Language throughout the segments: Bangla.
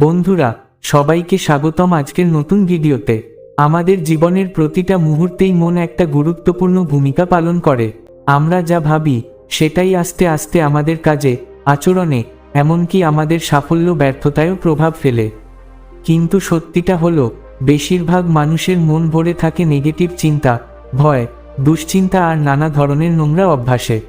বন্ধুরা, সবাইকে স্বাগতম আজকের নতুন ভিডিওতে। আমাদের জীবনের প্রতিটা মুহূর্তেই মন একটা গুরুত্বপূর্ণ ভূমিকা পালন করে। আমরা যা ভাবি, সেটাই আস্তে আস্তে আমাদের কাজে, আচরণে, এমনকি আমাদের সাফল্য ব্যর্থতায়ও প্রভাব ফেলে। কিন্তু সত্যিটা হলো, বেশিরভাগ মানুষের মন ভরে থাকে নেগেটিভ চিন্তা, ভয়, দুশ্চিন্তা আর নানা ধরনের নোংরা অভ্যাসে।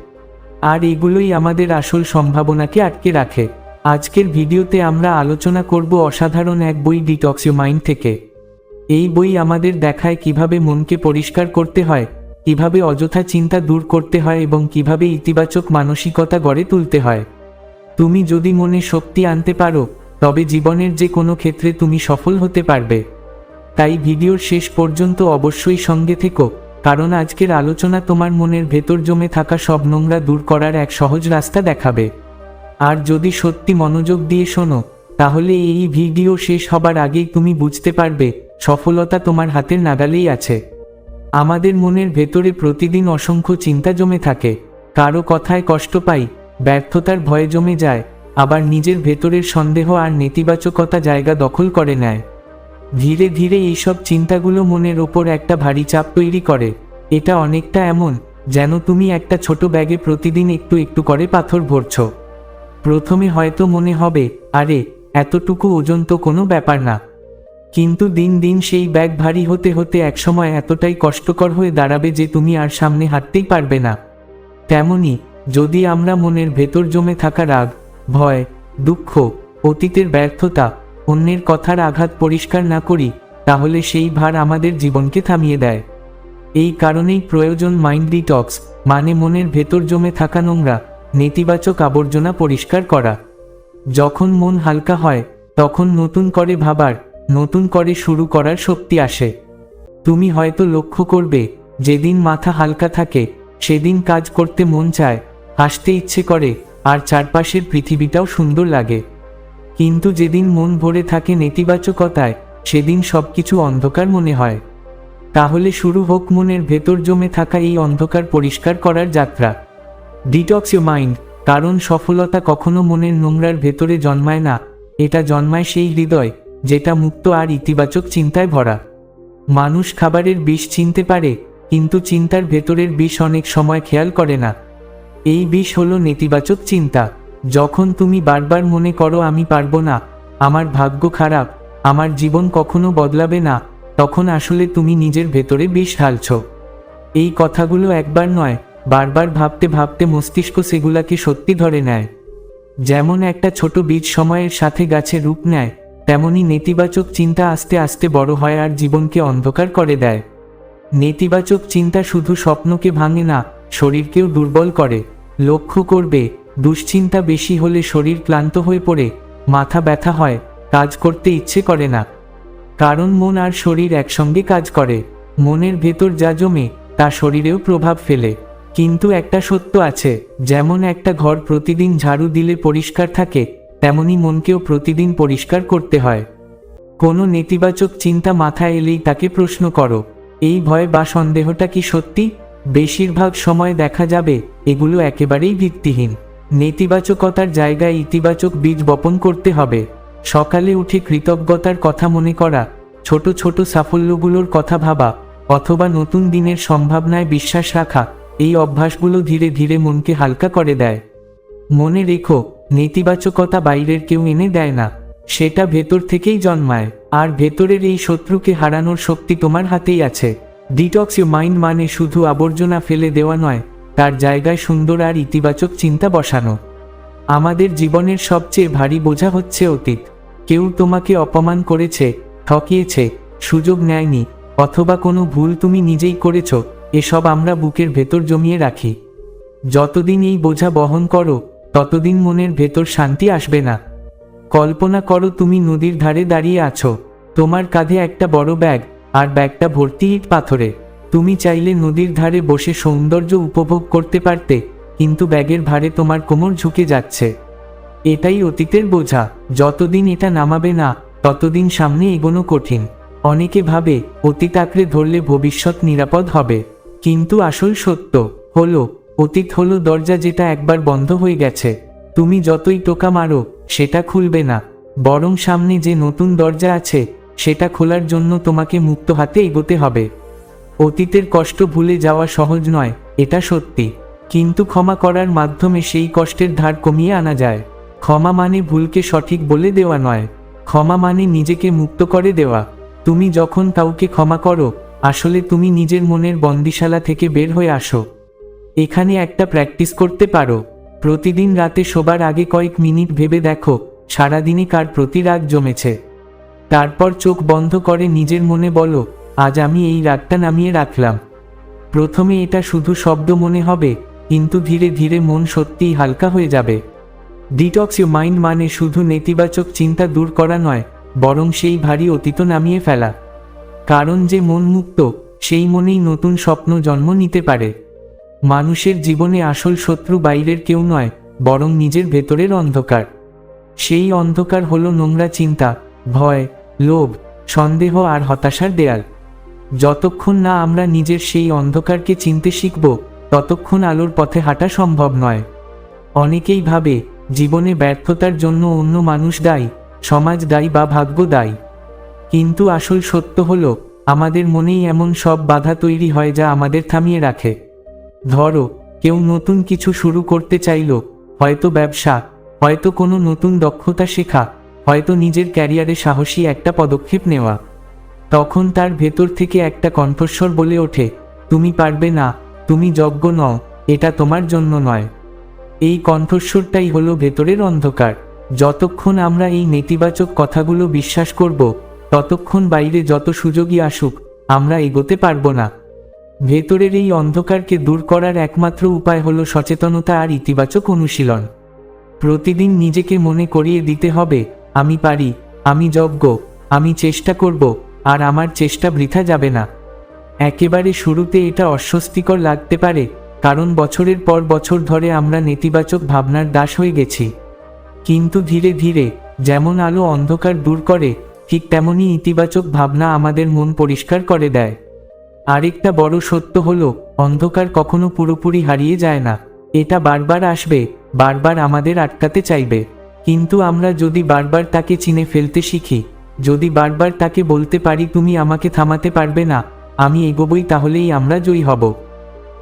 আর এগুলোই আমাদের আসল সম্ভাবনাকে আটকে রাখে। আজকের ভিডিওতে আমরা আলোচনা করব অসাধারণ এক বই ডিটক্স ইউ মাইন্ড থেকে। এই বই আমাদের দেখায় কীভাবে মনকে পরিষ্কার করতে হয়, কীভাবে অযথা চিন্তা দূর করতে হয় এবং কীভাবে ইতিবাচক মানসিকতা গড়ে তুলতে হয়। তুমি যদি মনে শক্তি আনতে পারো, তবে জীবনের যে কোনো ক্ষেত্রে তুমি সফল হতে পারবে। তাই ভিডিওর শেষ পর্যন্ত অবশ্যই সঙ্গে থেকো, কারণ আজকের আলোচনা তোমার মনের ভেতর জমে থাকা সব নোংরা দূর করার এক সহজ রাস্তা দেখাবে। আর যদি সত্যি মনোযোগ দিয়ে শোনো, তাহলে এই ভিডিও শেষ হবার আগেই তুমি বুঝতে পারবে, সফলতা তোমার হাতের নাগালেই আছে। আমাদের মনের ভেতরে প্রতিদিন অসংখ্য চিন্তা জমে থাকে। কারও কথায় কষ্ট পাই, ব্যর্থতার ভয়ে জমে যায়, আবার নিজের ভেতরের সন্দেহ আর নেতিবাচকতা জায়গা দখল করে নেয়। ধীরে ধীরে এইসব চিন্তাগুলো মনের ওপর একটা ভারী চাপ তৈরি করে। এটা অনেকটা এমন, যেন তুমি একটা ছোট ব্যাগে প্রতিদিন একটু একটু করে পাথর ভরছ। প্রথমে হয়তো মনে হবে, আরে, এতটুকু ওজন তো কোনো ব্যাপার না। কিন্তু দিন দিন সেই ব্যাগ ভারী হতে হতে একসময় এতটাই কষ্টকর হয়ে দাঁড়াবে যে তুমি আর সামনে হাঁটতেই পারবে না। তেমনি, যদি আমরা মনের ভেতর জমে থাকা রাগ, ভয়, দুঃখ, অতীতের ব্যর্থতা, অন্যের কথার আঘাত পরিষ্কার না করি, তাহলে সেই ভার আমাদের জীবনকে থামিয়ে দেয়। এই কারণেই প্রয়োজন মাইন্ড ডিটক্স মানে মনের ভেতর জমে থাকা নোংরা নেতিবাচক আবর্জনা পরিষ্কার করা। যখন মন হালকা হয়, তখন নতুন করে ভাবার, নতুন করে শুরু করার শক্তি আসে। তুমি হয়তো লক্ষ্য করবে, যেদিন মাথা হালকা থাকে, সেদিন কাজ করতে মন চায়, হাসতে ইচ্ছে করে, আর চারপাশের পৃথিবীটাও সুন্দর লাগে। কিন্তু যেদিন মন ভরে থাকে নেতিবাচকতায়, সেদিন সবকিছু অন্ধকার মনে হয়। তাহলে শুরু হোক মনের ভেতর জমে থাকা এই অন্ধকার পরিষ্কার করার যাত্রা। ডিটক্স ইউ মাইন্ড কারণ সফলতা কখনো মনের নোংরার ভেতরে জন্মায় না, এটা জন্মায় সেই হৃদয়, যেটা মুক্ত আর ইতিবাচক চিন্তায় ভরা। মানুষ খাবারের বিষ চিনতে পারে, কিন্তু চিন্তার ভেতরের বিষ অনেক সময় খেয়াল করে না। এই বিষ হলো নেতিবাচক চিন্তা, যখন তুমি বারবার মনে করো আমি পারব না, আমার ভাগ্য খারাপ, আমার জীবন কখনো বদলাবে না, তখন আসলে তুমি নিজের ভেতরে বিষ ঢালছ। এই কথাগুলো একবার নয় বারবার ভাবতে ভাবতে মস্তিষ্ক সেগুলাকে সত্যি ধরে নেয়। যেমন একটা ছোট বীজ সময়ের সাথে গাছে রূপ নেয়, তেমনি নেতিবাচক চিন্তা আস্তে আস্তে বড় হয় আর জীবনকে অন্ধকার করে দেয়। নেতিবাচক চিন্তা শুধু স্বপ্নকে ভাঙে না, শরীরকেও দুর্বল করে। লক্ষ্য করবে, দুশ্চিন্তা বেশি হলে শরীর ক্লান্ত হয়ে পড়ে, মাথা ব্যথা হয়, কাজ করতে ইচ্ছে করে না। কারণ মন আর শরীর একসঙ্গে কাজ করে। মনের ভেতর যা জমে, তা শরীরেও প্রভাব ফেলে। কিন্তু একটা সত্য আছে, যেমন একটা ঘর প্রতিদিন ঝাড়ু দিলে পরিষ্কার থাকে, তেমনি মনকেও প্রতিদিন পরিষ্কার করতে হয়। কোনো নেতিবাচক চিন্তা মাথায় এলেই তাকে প্রশ্ন করো, এই ভয় বা সন্দেহটা কি সত্যি? বেশিরভাগ সময় দেখা যাবে, এগুলো একেবারেই ভিত্তিহীন। নেতিবাচকতার জায়গায় ইতিবাচক বীজ বপন করতে হবে। সকালে উঠে কৃতজ্ঞতার কথা মনে করা, ছোট ছোট সাফল্যগুলোর কথা ভাবা, অথবা নতুন দিনের সম্ভাবনায় বিশ্বাস রাখা এই অভ্যাসগুলো ধীরে ধীরে মনকে হালকা করে দেয়। মনে রেখো, নেতিবাচকতা বাইরের কেউ এনে দেয় না, সেটা ভেতর থেকেই জন্মায়, আর ভেতরের এই শত্রুকে হারানোর শক্তি তোমার হাতেই আছে। ডিটক্স ইউ মাইন্ড মানে শুধু আবর্জনা ফেলে দেওয়া নয়, তার জায়গায় সুন্দর আর ইতিবাচক চিন্তা বসানো। আমাদের জীবনের সবচেয়ে ভারী বোঝা হচ্ছে অতীত। কেউ তোমাকে অপমান করেছে, ঠকিয়েছে, সুযোগ নেয়নি, অথবা কোনো ভুল তুমি নিজেই করেছ এসব আমরা বুকের ভেতর জমিয়ে রাখি। যতদিন এই বোঝা বহন করো, ততদিন মনের ভেতর শান্তি আসবে না। কল্পনা করো তুমি নদীর ধারে দাঁড়িয়ে আছো। তোমার কাঁধে একটা বড় ব্যাগ আর ব্যাগটা ভর্তি ইট পাথরে। তুমি চাইলে নদীর ধারে বসে সৌন্দর্য উপভোগ করতে পারতে, কিন্তু ব্যাগের ভারে তোমার কোমর ঝুঁকে যাচ্ছে। এটাই অতীতের বোঝা। যতদিন এটা নামাবে না, ততদিন সামনে এগোনো কঠিন। অনেকে ভাবে, অতীত আঁকড়ে ধরলে ভবিষ্যৎ নিরাপদ হবে। কিন্তু আসল সত্য হলো, অতীত হলো দরজা যেটা একবার বন্ধ হয়ে গেছে। তুমি যতই টোকা মারো, সেটা খুলবে না। বরং সামনে যে নতুন দরজা আছে, সেটা খোলার জন্য তোমাকে মুক্ত হাতে এগোতে হবে। অতীতের কষ্ট ভুলে যাওয়া সহজ নয়, এটা সত্যি। কিন্তু ক্ষমা করার মাধ্যমে সেই কষ্টের ধার কমিয়ে আনা যায়। ক্ষমা মানে ভুলকে সঠিক বলে দেওয়া নয়। ক্ষমা মানে নিজেকে মুক্ত করে দেওয়া। তুমি যখন কাউকে ক্ষমা করো আসলে তুমি নিজের মনের বন্দিশালা থেকে বের হয়ে আসো। এখানে একটা প্র্যাকটিস করতে পারো। প্রতিদিন রাতে শোবার আগে কয়েক মিনিট ভেবে দেখো, সারাদিনে কার প্রতি রাগ জমেছে। তারপর চোখ বন্ধ করে নিজের মনে বলো, আজ আমি এই রাগটা নামিয়ে রাখলাম। প্রথমে এটা শুধু শব্দ মনে হবে, কিন্তু ধীরে ধীরে মন সত্যিই হালকা হয়ে যাবে। ডিটক্স ইউ মাইন্ড মানে শুধু নেতিবাচক চিন্তা দূর করা নয়, বরং সেই ভারী অতীত নামিয়ে ফেলা। কারণ যে মন মুক্ত, সেই মনেই নতুন স্বপ্ন জন্ম নিতে পারে। মানুষের জীবনে আসল শত্রু বাইরের কেউ নয়, বরং নিজের ভেতরের অন্ধকার। সেই অন্ধকার হলো নোংরা চিন্তা, ভয়, লোভ, সন্দেহ আর হতাশার দেয়াল। যতক্ষণ না আমরা নিজের সেই অন্ধকারকে চিনতে শিখব, ততক্ষণ আলোর পথে হাঁটা সম্ভব নয়। অনেকেই ভাবে, জীবনে ব্যর্থতার জন্য অন্য মানুষ দায়ী, সমাজ দায়ী বা ভাগ্য দায়ী। কিন্তু আসল সত্য হলো, আমাদের মনেই এমন সব বাধা তৈরি হয় যা আমাদের থামিয়ে রাখে। ধরো, কেউ নতুন কিছু শুরু করতে চাইল, হয়তো ব্যবসা, হয়তো কোনো নতুন দক্ষতা শেখা, হয়তো নিজের ক্যারিয়ারে সাহসী একটা পদক্ষেপ নেওয়া। তখন তার ভেতর থেকে একটা কণ্ঠস্বর বলে ওঠে, তুমি পারবে না, তুমি যজ্ঞ নও, এটা তোমার জন্য নয়। এই কণ্ঠস্বরটাই হলো ভেতরের অন্ধকার। যতক্ষণ আমরা এই নেতিবাচক কথাগুলো বিশ্বাস করব ততক্ষণ বাইরে যত সুযোগই আসুক, আমরা এগোতে পারব না। ভেতরের এই অন্ধকারকে দূর করার একমাত্র উপায় হলো সচেতনতা আর ইতিবাচক অনুশীলন। প্রতিদিন নিজেকে মনে করিয়ে দিতে হবে, আমি পারি, আমি যজ্ঞ আমি চেষ্টা করব, আর আমার চেষ্টা বৃথা যাবে না। একেবারে শুরুতে এটা অস্বস্তিকর লাগতে পারে, কারণ বছরের পর বছর ধরে আমরা নেতিবাচক ভাবনার দাস হয়ে গেছি। কিন্তু ধীরে ধীরে, যেমন আলো অন্ধকার দূর করে ঠিক তেমনই ইতিবাচক ভাবনা আমাদের মন পরিষ্কার করে দেয়। আরেকটা বড় সত্য হল, অন্ধকার কখনো পুরোপুরি হারিয়ে যায় না। এটা বারবার আসবে, বারবার আমাদের আটকাতে চাইবে। কিন্তু আমরা যদি বারবার তাকে চিনে ফেলতে শিখি, যদি বারবার তাকে বলতে পারি, তুমি আমাকে থামাতে পারবে না, আমি এগোবই তাহলেই আমরা জয়ী হব।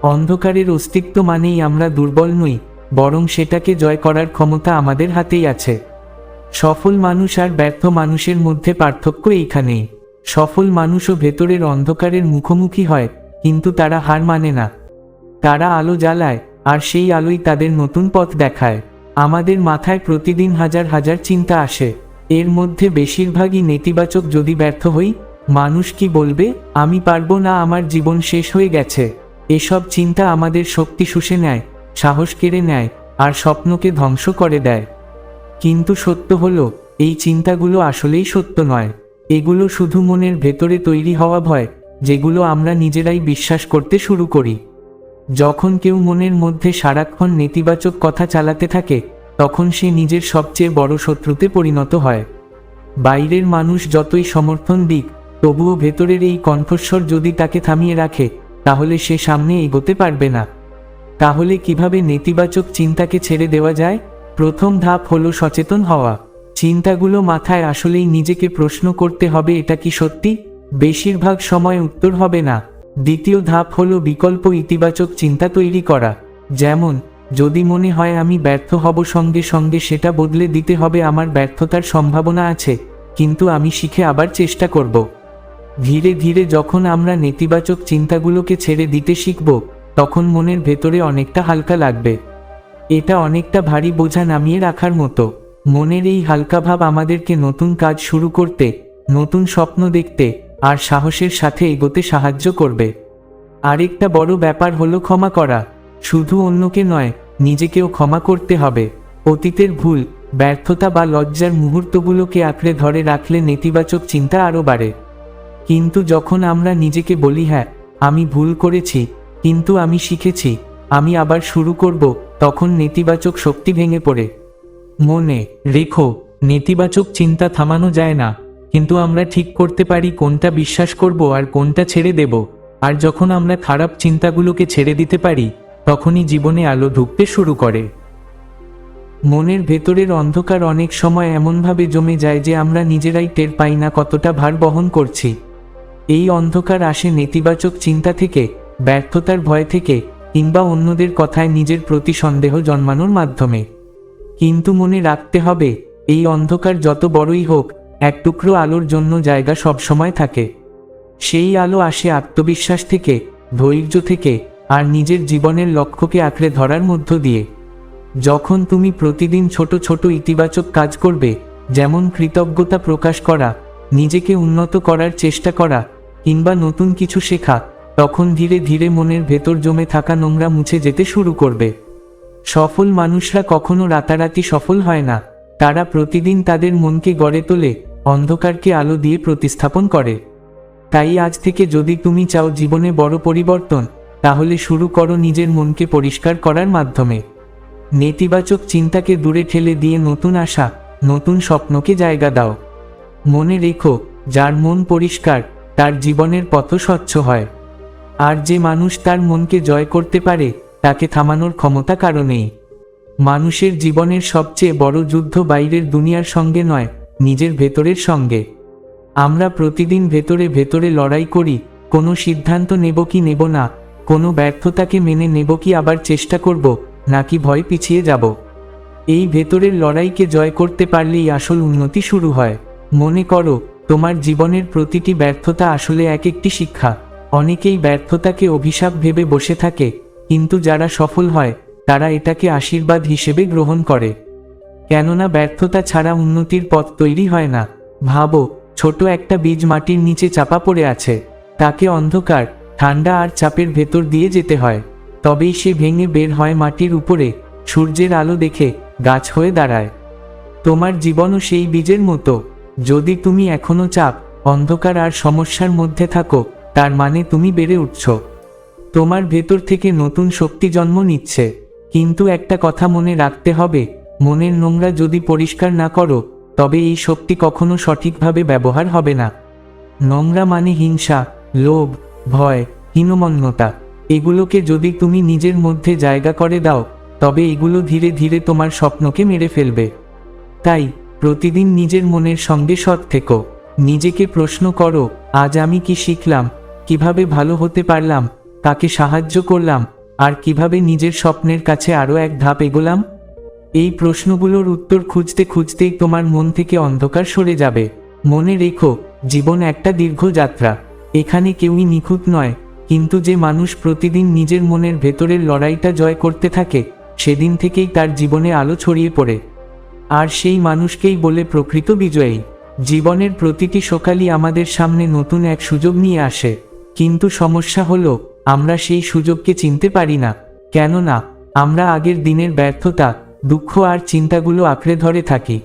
অন্ধকারের অস্তিত্ব মানেই আমরা দুর্বল নই, বরং সেটাকে জয় করার ক্ষমতা আমাদের হাতেই আছে। সফল মানুষ আর ব্যর্থ মানুষের মধ্যে পার্থক্য এইখানেই সফল মানুষও ভেতরের অন্ধকারের মুখোমুখি হয়, কিন্তু তারা হার মানে না। তারা আলো জ্বালায়, আর সেই আলোই তাদের নতুন পথ দেখায়। আমাদের মাথায় প্রতিদিন হাজার হাজার চিন্তা আসে। এর মধ্যে বেশিরভাগই নেতিবাচক যদি ব্যর্থ হই, মানুষ কি বলবে, আমি পারব না, আমার জীবন শেষ হয়ে গেছে। এসব চিন্তা আমাদের শক্তি শুষে নেয়, সাহস কেড়ে নেয়, আর স্বপ্নকে ধ্বংস করে দেয়। কিন্তু সত্য হলো, এই চিন্তাগুলো আসলেই সত্য নয়। এগুলো শুধু মনের ভেতরে তৈরি হওয়া ভয়, যেগুলো আমরা নিজেরাই বিশ্বাস করতে শুরু করি। যখন কেউ মনের মধ্যে সারাক্ষণ নেতিবাচক কথা চালাতে থাকে, তখন সে নিজের সবচেয়ে বড় শত্রুতে পরিণত হয়। বাইরের মানুষ যতই সমর্থন দিক, তবুও ভেতরের এই কণ্ঠস্বর যদি তাকে থামিয়ে রাখে, তাহলে সে সামনে এগোতে পারবে না। তাহলে কীভাবে নেতিবাচক চিন্তাকে ছেড়ে দেওয়া যায়? প্রথম ধাপ হলো সচেতন হওয়া। চিন্তাগুলো মাথায় আসলেই নিজেকে প্রশ্ন করতে হবে, এটা কি সত্যি? বেশিরভাগ সময় উত্তর হবে না। দ্বিতীয় ধাপ হলো বিকল্প ইতিবাচক চিন্তা তৈরি করা। যেমন, যদি মনে হয় আমি ব্যর্থ হব সঙ্গে সঙ্গে সেটা বদলে দিতে হবে, আমার ব্যর্থতার সম্ভাবনা আছে, কিন্তু আমি শিখে আবার চেষ্টা করব। ধীরে ধীরে যখন আমরা নেতিবাচক চিন্তাগুলোকে ছেড়ে দিতে শিখব, তখন মনের ভেতরে অনেকটা হালকা লাগবে। এটা অনেকটা ভারী বোঝা নামিয়ে রাখার মতো। মনের এই হালকা ভাব আমাদেরকে নতুন কাজ শুরু করতে, নতুন স্বপ্ন দেখতে আর সাহসের সাথে এগোতে সাহায্য করবে। আরেকটা বড় ব্যাপার হলো ক্ষমা করা। শুধু অন্যকে নয়, নিজেকেও ক্ষমা করতে হবে। অতীতের ভুল, ব্যর্থতা বা লজ্জার মুহূর্তগুলোকে আঁকড়ে ধরে রাখলে নেতিবাচক চিন্তা আরও বাড়ে। কিন্তু যখন আমরা নিজেকে বলি হ্যাঁ আমি ভুল করেছি, কিন্তু আমি শিখেছি, আমি আবার শুরু করব তখন নেতিবাচক শক্তি ভেঙে পড়ে। মনে রেখো, নেতিবাচক চিন্তা থামানো যায় না, কিন্তু আমরা ঠিক করতে পারি কোনটা বিশ্বাস করব আর কোনটা ছেড়ে দেব। আর যখন আমরা খারাপ চিন্তাগুলোকে ছেড়ে দিতে পারি, তখনই জীবনে আলো ঢুকতে শুরু করে। মনের ভেতরের অন্ধকার অনেক সময় এমনভাবে জমে যায় যে আমরা নিজেরাই টের পাই না কতটা ভার বহন করছি। এই অন্ধকার আসে নেতিবাচক চিন্তা থেকে, ব্যর্থতার ভয় থেকে কিংবা অন্যদের কথায় নিজের প্রতি সন্দেহ জন্মানোর মাধ্যমে। কিন্তু মনে রাখতে হবে, এই অন্ধকার যত বড়ই হোক, এক টুকরো আলোর জন্য জায়গা সবসময় থাকে। সেই আলো আসে আত্মবিশ্বাস থেকে, ধৈর্য থেকে, আর নিজের জীবনের লক্ষ্যকে আঁকড়ে ধরার মধ্য দিয়ে। যখন তুমি প্রতিদিন ছোট ছোট ইতিবাচক কাজ করবে, যেমন কৃতজ্ঞতা প্রকাশ করা, নিজেকে উন্নত করার চেষ্টা করা, কিংবা নতুন কিছু শেখা তখন ধীরে ধীরে মনের ভেতর জমে থাকা নোংরা মুছে যেতে শুরু করবে। সফল মানুষরা কখনো রাতারাতি সফল হয় না। তারা প্রতিদিন তাদের মনকে গড়ে তোলে, অন্ধকারকে আলো দিয়ে প্রতিস্থাপন করে। তাই আজ থেকে যদি তুমি চাও জীবনে বড় পরিবর্তন, তাহলে শুরু করো নিজের মনকে পরিষ্কার করার মাধ্যমে। নেতিবাচক চিন্তাকে দূরে ঠেলে দিয়ে নতুন আশা, নতুন স্বপ্নকে জায়গা দাও। মনে রেখো, যার মন পরিষ্কার, তার জীবনের পথ স্বচ্ছ হয়। আর যে মানুষ তার মনকে জয় করতে পারে, তাকে থামানোর ক্ষমতা কারণেই মানুষের জীবনের সবচেয়ে বড় যুদ্ধ বাইরের দুনিয়ার সঙ্গে নয়, নিজের ভেতরের সঙ্গে। আমরা প্রতিদিন ভেতরে ভেতরে লড়াই করি, কোনো সিদ্ধান্ত নেব কি নেব না, কোনো ব্যর্থতাকে মেনে নেব কি আবার চেষ্টা করব, নাকি ভয় পিছিয়ে যাব। এই ভেতরের লড়াইকে জয় করতে পারলেই আসল উন্নতি শুরু হয়। মনে করো, তোমার জীবনের প্রতিটি ব্যর্থতা আসলে এক একটি শিক্ষা। অনেকেই ব্যর্থতাকে অভিশাপ ভেবে বসে থাকে, কিন্তু যারা সফল হয়, তারা এটাকে আশীর্বাদ হিসেবে গ্রহণ করে। কেননা ব্যর্থতা ছাড়া উন্নতির পথ তৈরি হয় না। ভাবো, ছোট একটা বীজ মাটির নিচে চাপা পড়ে আছে, তাকে অন্ধকার, ঠান্ডা আর চাপের ভেতর দিয়ে যেতে হয়। তবেই সে ভেঙে বের হয় মাটির উপরে, সূর্যের আলো দেখে গাছ হয়ে দাঁড়ায়। তোমার জীবনও সেই বীজের মতো। যদি তুমি এখনও চাপ, অন্ধকার আর সমস্যার মধ্যে থাকো তার মানে তুমি বেড়ে উঠছ। তোমার ভেতর থেকে নতুন শক্তি জন্ম নিচ্ছে। কিন্তু একটা কথা মনে রাখতে হবে, মনের নোংরা যদি পরিষ্কার না করো, তবে এই শক্তি কখনো সঠিকভাবে ব্যবহার হবে না। নোংরা মানে হিংসা, লোভ, ভয়, হীনমন্যতা। এগুলোকে যদি তুমি নিজের মধ্যে জায়গা করে দাও, তবে এগুলো ধীরে ধীরে তোমার স্বপ্নকে মেরে ফেলবে। তাই, প্রতিদিন নিজের মনের সঙ্গে সৎ থেকো। নিজেকে প্রশ্ন করো, আজ আমি কি শিখলাম? কীভাবে ভালো হতে পারলাম কাকে সাহায্য করলাম, আর কীভাবে নিজের স্বপ্নের কাছে আরও এক ধাপ এগোলাম? এই প্রশ্নগুলোর উত্তর খুঁজতে খুঁজতেই তোমার মন থেকে অন্ধকার সরে যাবে। মনে রেখো, জীবন একটা দীর্ঘ যাত্রা। এখানে কেউই নিখুঁত নয়, কিন্তু যে মানুষ প্রতিদিন নিজের মনের ভেতরের লড়াইটা জয় করতে থাকে, সেদিন থেকেই তার জীবনে আলো ছড়িয়ে পড়ে। আর সেই মানুষকেই বলে প্রকৃত বিজয়ী। জীবনের প্রতিটি সকালই আমাদের সামনে নতুন এক সুযোগ নিয়ে আসে। কিন্তু সমস্যা হলো, আমরা সেই সুযোগকে চিনতে পারি না। কেননা, আমরা আগের দিনের ব্যর্থতা, দুঃখ আর চিন্তাগুলো আঁকড়ে ধরে থাকি।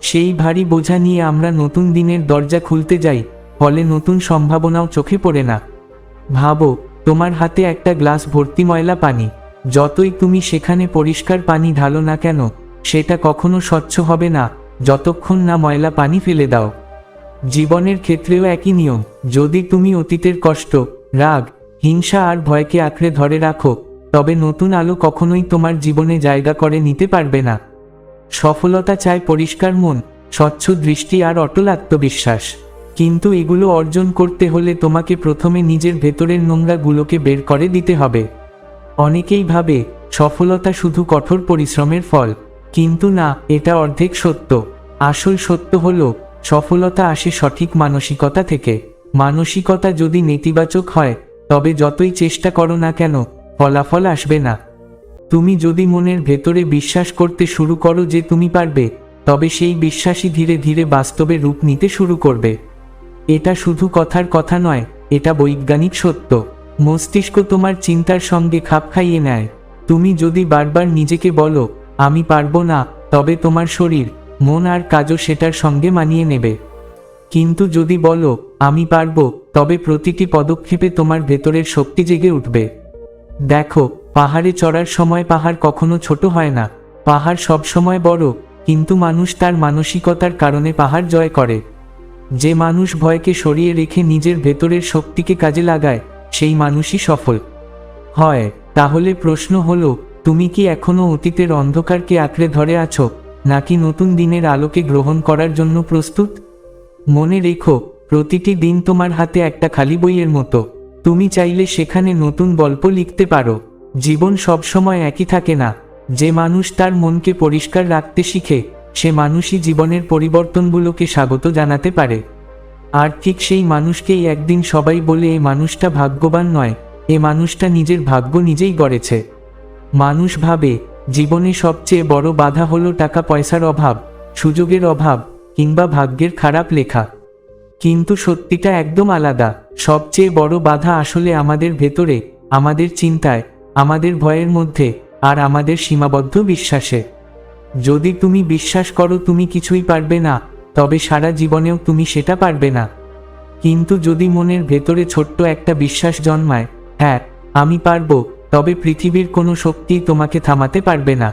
সেই ভারী বোঝা নিয়ে আমরা নতুন দিনের দরজা খুলতে যাই, ফলে নতুন সম্ভাবনাও চোখে পড়ে না। ভাবো, তোমার হাতে একটা গ্লাস ভর্তি ময়লা পানি, যতই তুমি সেখানে পরিষ্কার পানি ঢালো না কেন, সেটা কখনো স্বচ্ছ হবে না, যতক্ষণ না ময়লা পানি ফেলে দাও। জীবনের ক্ষেত্রেও একই নিয়ম, যদি তুমি অতীতের কষ্ট, রাগ, হিংসা আর ভয়কে আঁকড়ে ধরে রাখো, তবে নতুন আলো কখনোই তোমার জীবনে জায়গা করে নিতে পারবে না। সফলতা চায় পরিষ্কার মন, স্বচ্ছ দৃষ্টি আর অটল আত্মবিশ্বাস। কিন্তু এগুলো অর্জন করতে হলে তোমাকে প্রথমে নিজের ভেতরের নোংরাগুলোকে বের করে দিতে হবে। অনেকেই ভাবে, সফলতা শুধু কঠোর পরিশ্রমের ফল, কিন্তু না, এটা অর্ধেক সত্য। আসল সত্য হলো সফলতা আসে সঠিক মানসিকতা থেকে। মানসিকতা যদি নেতিবাচক হয়, তবে যতই চেষ্টা করো না কেন, ফলাফল আসবে না। তুমি যদি মনের ভেতরে বিশ্বাস করতে শুরু করো যে তুমি পারবে, তবে সেই বিশ্বাসই ধীরে ধীরে বাস্তবে রূপ নিতে শুরু করবে। এটা শুধু কথার কথা নয়, এটা বৈজ্ঞানিক সত্য। মস্তিষ্ক তোমার চিন্তার সঙ্গে খাপ খাইয়ে নেয়। তুমি যদি বারবার নিজেকে বলো, আমি পারব না, তবে তোমার শরীর মন আর কাজও সেটার সঙ্গে মানিয়ে নেবে। কিন্তু যদি বলো, আমি পারব, তবে প্রতিটি পদক্ষেপে তোমার ভেতরের শক্তি জেগে উঠবে। দেখো, পাহাড়ে চড়ার সময় পাহাড় কখনো ছোট হয় না। পাহাড় সবসময় বড়, কিন্তু মানুষ তার মানসিকতার কারণে পাহাড় জয় করে। যে মানুষ ভয়কে সরিয়ে রেখে নিজের ভেতরের শক্তিকে কাজে লাগায়, সেই মানুষই সফল। হয়, তাহলে প্রশ্ন হলো, তুমি কি এখনও অতীতের অন্ধকারকে আঁকড়ে ধরে আছো? নাকি নতুন দিনের আলোকে গ্রহণ করার জন্য প্রস্তুত? মনে রেখো, প্রতিটি দিন তোমার হাতে একটা খালি বইয়ের মতো। তুমি চাইলে সেখানে নতুন গল্প লিখতে পারো। জীবন সবসময় একই থাকে না। যে মানুষ তার মনকে পরিষ্কার রাখতে শিখে, সে মানুষই জীবনের পরিবর্তনগুলোকে স্বাগত জানাতে পারে। আর ঠিক সেই মানুষকেই একদিন সবাই বলে, এ মানুষটা ভাগ্যবান নয়। এ মানুষটা নিজের ভাগ্য নিজেই গড়েছে। মানুষ ভাবে জীবনে সবচেয়ে বড় বাধা হলো টাকা পয়সার অভাব, সুযোগের অভাব, কিংবা ভাগ্যের খারাপ লেখা। কিন্তু সত্যিটা একদম আলাদা। সবচেয়ে বড় বাধা আসলে আমাদের ভেতরে, আমাদের চিন্তায়, আমাদের ভয়ের মধ্যে, আর আমাদের সীমাবদ্ধ বিশ্বাসে। যদি তুমি বিশ্বাস করো তুমি কিছুই পারবে না, তবে সারা জীবনেও তুমি সেটা পারবে না। কিন্তু যদি মনের ভেতরে ছোট্ট একটা বিশ্বাস জন্মায় হ্যাঁ আমি পারব। তবে পৃথিবীর কোনো শক্তি তোমাকে থামাতে পারবে না।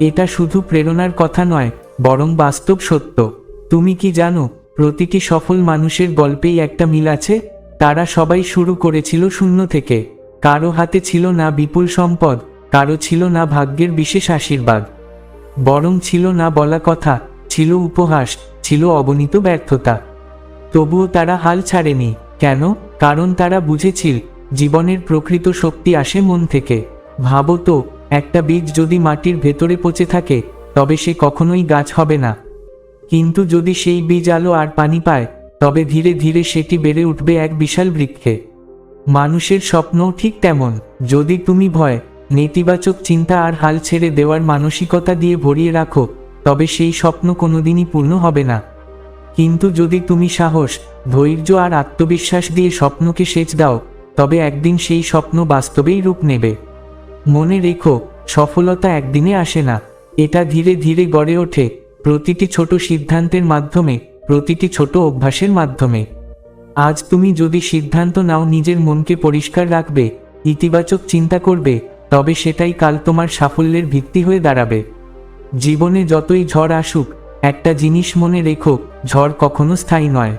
এটা শুধু প্রেরণার কথা নয়, বরং বাস্তব সত্য। তুমি কি জানো, প্রতিটি সফল মানুষের গল্পেই একটা মিল আছে? তারা সবাই শুরু করেছিল শূন্য থেকে। কারও হাতে ছিল না বিপুল সম্পদ, কারও ছিল না ভাগ্যের বিশেষ আশীর্বাদ। বরং ছিল না বলা কথা, ছিল উপহাস, ছিল অগণিত ব্যর্থতা। তবুও তারা হাল ছাড়েনি। কেন? কারণ তারা বুঝেছিল জীবনের প্রকৃত শক্তি আসে মন থেকে। ভাবো তো, একটা বীজ যদি মাটির ভেতরে পচে থাকে, তবে সে কখনোই গাছ হবে না। কিন্তু যদি সেই বীজ আলো আর পানি পায়, তবে ধীরে ধীরে সেটি বেড়ে উঠবে এক বিশাল বৃক্ষে। মানুষের স্বপ্নও ঠিক তেমন। যদি তুমি ভয়, নেতিবাচক চিন্তা আর হাল ছেড়ে দেওয়ার মানসিকতা দিয়ে ভরিয়ে রাখো, তবে সেই স্বপ্ন কোনোদিনই পূর্ণ হবে না। কিন্তু যদি তুমি সাহস, ধৈর্য আর আত্মবিশ্বাস দিয়ে স্বপ্নকে সেচ দাও তবে একদিন সেই স্বপ্ন বাস্তবেই রূপ নেবে। মনে রেখো, সফলতা একদিনে আসে না। এটা ধীরে ধীরে গড়ে ওঠে প্রতিটি ছোট সিদ্ধান্তের মাধ্যমে, প্রতিটি ছোট অভ্যাসের মাধ্যমে। আজ তুমি যদি সিদ্ধান্ত নাও নিজের মনকে পরিষ্কার রাখবে, ইতিবাচক চিন্তা করবে, তবে সেটাই কাল তোমার সাফল্যের ভিত্তি হয়ে দাঁড়াবে। জীবনে যতই ঝড় আসুক, একটা জিনিস মনে রেখো, ঝড় কখনো স্থায়ী নয়।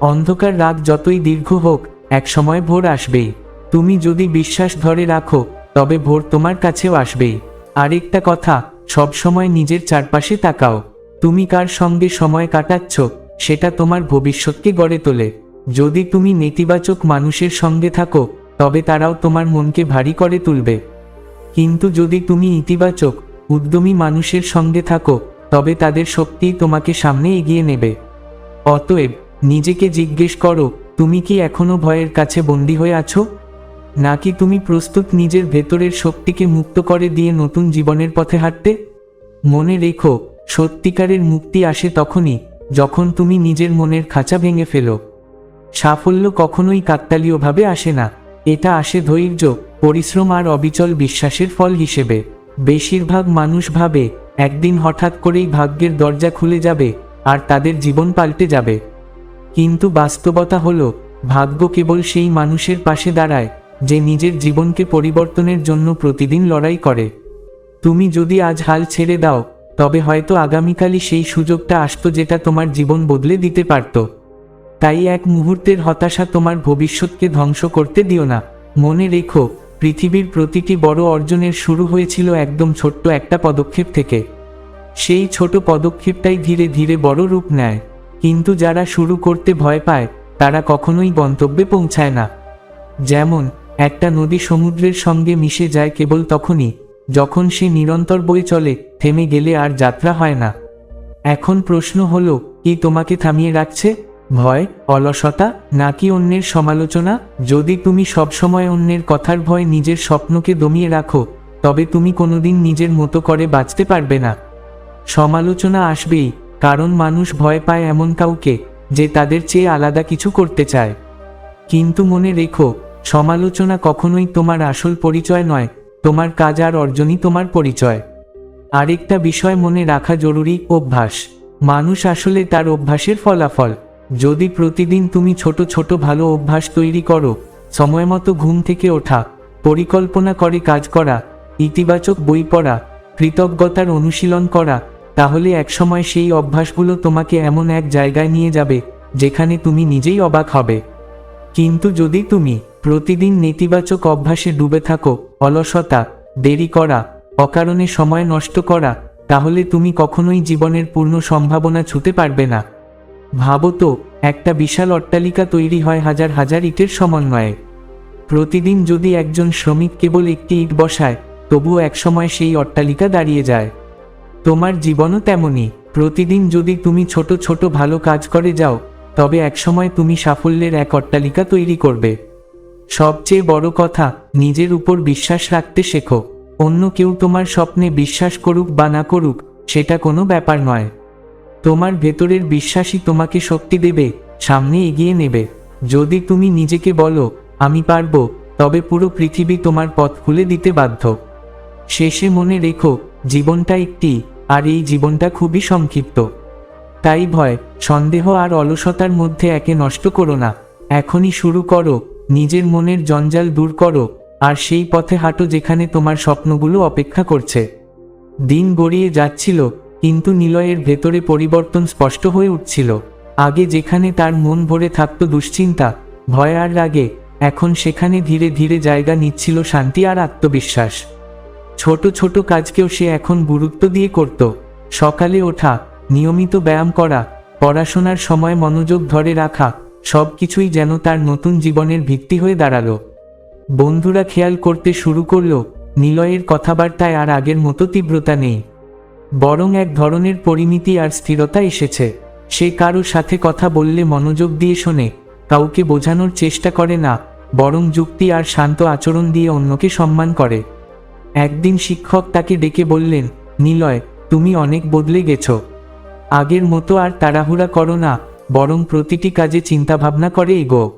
অন্ধকার রাত যতই দীর্ঘ হোক একসময় ভোর আসবেই তুমি যদি বিশ্বাস ধরে রাখো, তবে ভোর তোমার কাছেও আসবেই আরেকটা কথা সবসময় নিজের চারপাশে তাকাও। তুমি কার সঙ্গে সময় কাটাচ্ছ, সেটা তোমার ভবিষ্যৎকে গড়ে তোলে। যদি তুমি নেতিবাচক মানুষের সঙ্গে থাকো, তবে তারাও তোমার মনকে ভারী করে তুলবে। কিন্তু যদি তুমি ইতিবাচক, উদ্যমী মানুষের সঙ্গে থাকো, তবে তাদের শক্তিই তোমাকে সামনে এগিয়ে নেবে। অতএব, নিজেকে জিজ্ঞেস করো তুমি কি এখনও ভয়ের কাছে বন্দী হয়ে আছো? নাকি তুমি প্রস্তুত নিজের ভেতরের শক্তিকে মুক্ত করে দিয়ে নতুন জীবনের পথে হাঁটতে? মনে রেখো, সত্যিকারের মুক্তি আসে তখনই, যখন তুমি নিজের মনের খাঁচা ভেঙে ফেলো। সাফল্য কখনোই কাকতালীয়ভাবে আসে না, এটা আসে ধৈর্য, পরিশ্রম আর অবিচল বিশ্বাসের ফল হিসেবে। বেশিরভাগ মানুষ ভাবে, একদিন হঠাৎ করেই ভাগ্যের দরজা খুলে যাবে, আর তাদের জীবন পাল্টে যাবে। কিন্তু বাস্তবতা হলো, ভাগ্য কেবল সেই মানুষের পাশে দাঁড়ায়, যে নিজের জীবনকে পরিবর্তনের জন্য প্রতিদিন লড়াই করে। তুমি যদি আজ হাল ছেড়ে দাও, তবে হয়তো আগামীকালই সেই সুযোগটা আসতো যেটা তোমার জীবন বদলে দিতে পারত। তাই এক মুহূর্তের হতাশা তোমার ভবিষ্যৎকে ধ্বংস করতে দিও না। মনে রেখো, পৃথিবীর প্রতিটি বড় অর্জনের শুরু হয়েছিল একদম ছোট্ট একটা পদক্ষেপ থেকে। সেই ছোট পদক্ষেপটাই ধীরে ধীরে বড় রূপ নেয়। কিন্তু যারা শুরু করতে ভয় পায়, তারা কখনোই গন্তব্যে পৌঁছায় না। যেমন, একটা নদী সমুদ্রের সঙ্গে মিশে যায় কেবল তখনই, যখন সে নিরন্তর বই চলে, থেমে গেলে আর যাত্রা হয় না। এখন প্রশ্ন হলো, কি তোমাকে থামিয়ে রাখছে? ভয়, অলসতা, নাকি অন্যের সমালোচনা? যদি তুমি সবসময় অন্যের কথার ভয় নিজের স্বপ্নকে দমিয়ে রাখো, তবে তুমি কোনোদিন নিজের মতো করে বাঁচতে পারবে না। সমালোচনা আসবেই কারণ মানুষ ভয় পায় এমন কাউকে, যে তাদের চেয়ে আলাদা কিছু করতে চায়। কিন্তু মনে রেখো, সমালোচনা কখনোই তোমার আসল পরিচয় নয়, তোমার কাজ আর অর্জনই তোমার পরিচয়। আরেকটা বিষয় মনে রাখা জরুরি, অভ্যাস। মানুষ আসলে তার অভ্যাসের ফলাফল। যদি প্রতিদিন তুমি ছোট ছোট ভালো অভ্যাস তৈরি করো, সময়মতো ঘুম থেকে ওঠা, পরিকল্পনা করে কাজ করা, ইতিবাচক বই পড়া, কৃতজ্ঞতার অনুশীলন করা তাহলে একসময় সেই অভ্যাসগুলো তোমাকে এমন এক জায়গায় নিয়ে যাবে, যেখানে তুমি নিজেই অবাক হবে। কিন্তু যদি তুমি প্রতিদিন নেতিবাচক অভ্যাসে ডুবে থাকো, অলসতা, দেরি করা, অকারণে সময় নষ্ট করা, তাহলে তুমি কখনোই জীবনের পূর্ণ সম্ভাবনা ছুতে পারবে না। ভাবো তো, একটা বিশাল অট্টালিকা তৈরি হয় হাজার হাজার ইটের সমন্বয়ে। প্রতিদিন যদি একজন শ্রমিক কেবল একটি ইট বসায়, তবুও একসময় সেই অট্টালিকা দাঁড়িয়ে যায়। তোমার জীবনও তেমনই। প্রতিদিন যদি তুমি ছোট ছোট ভালো কাজ করে যাও, তবে একসময় তুমি সাফল্যের এক অট্টালিকা তৈরি করবে। সবচেয়ে বড় কথা, নিজের উপর বিশ্বাস রাখতে শেখো। অন্য কেউ তোমার স্বপ্নে বিশ্বাস করুক বা না করুক, সেটা কোনো ব্যাপার নয়। তোমার ভেতরের বিশ্বাসই তোমাকে শক্তি দেবে, সামনে এগিয়ে নেবে। যদি তুমি নিজেকে বলো, আমি পারব তবে পুরো পৃথিবী তোমার পথ খুলে দিতে বাধ্য। শেষে মনে রেখো জীবনটা একটি, আর এই জীবনটা খুবই সংক্ষিপ্ত। তাই ভয়, সন্দেহ আর অলসতার মধ্যে একে নষ্ট করো না। এখনই শুরু করো, নিজের মনের জঞ্জাল দূর করো, আর সেই পথে হাঁটো যেখানে তোমার স্বপ্নগুলো অপেক্ষা করছে। দিন গড়িয়ে যাচ্ছিল, কিন্তু নিলয়ের ভেতরে পরিবর্তন স্পষ্ট হয়ে উঠছিল। আগে যেখানে তার মন ভরে থাকত দুশ্চিন্তা, ভয় আর রাগে, এখন সেখানে ধীরে ধীরে জায়গা নিচ্ছিল শান্তি আর আত্মবিশ্বাস। ছোট ছোট কাজকেও সে এখন গুরুত্ব দিয়ে করত। সকালে ওঠা, নিয়মিত ব্যায়াম করা, পড়াশোনার সময় মনোযোগ ধরে রাখা সব কিছুই যেন তার নতুন জীবনের ভিত্তি হয়ে দাঁড়াল। বন্ধুরা খেয়াল করতে শুরু করল, নিলয়ের কথাবার্তায় আর আগের মতো তীব্রতা নেই। বরং এক ধরনের পরিমিতি আর স্থিরতা এসেছে। সে কারও সাথে কথা বললে মনোযোগ দিয়ে শোনে, কাউকে বোঝানোর চেষ্টা করে না, বরং যুক্তি আর শান্ত আচরণ দিয়ে অন্যকে সম্মান করে। একদিন শিক্ষক তাকে ডেকে বললেন, নিলয়, তুমি অনেক বদলে গেছো। আগের মতো আর তাড়াহুড়া করো না, বরং প্রতিটি কাজে চিন্তাভাবনা করে এগো।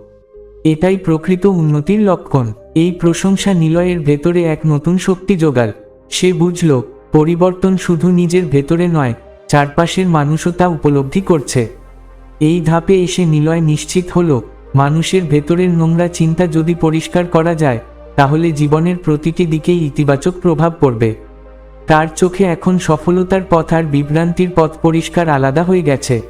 এটাই প্রকৃত উন্নতির লক্ষণ। এই প্রশংসা নিলয়ের ভেতরে এক নতুন শক্তি যোগাল। সে বুঝল, পরিবর্তন শুধু নিজের ভেতরে নয়, চারপাশের মানুষও তা উপলব্ধি করছে। এই ধাপে এসে নিলয় নিশ্চিত হল, মানুষের ভেতরের নোংরা চিন্তা যদি পরিষ্কার করা যায় তাহলে জীবনের প্রতিটি দিকেই ইতিবাচক প্রভাব পড়বে। তার চোখে এখন সফলতার পথ আর বিভ্রান্তির পথ পরিষ্কার আলাদা হয়ে গেছে।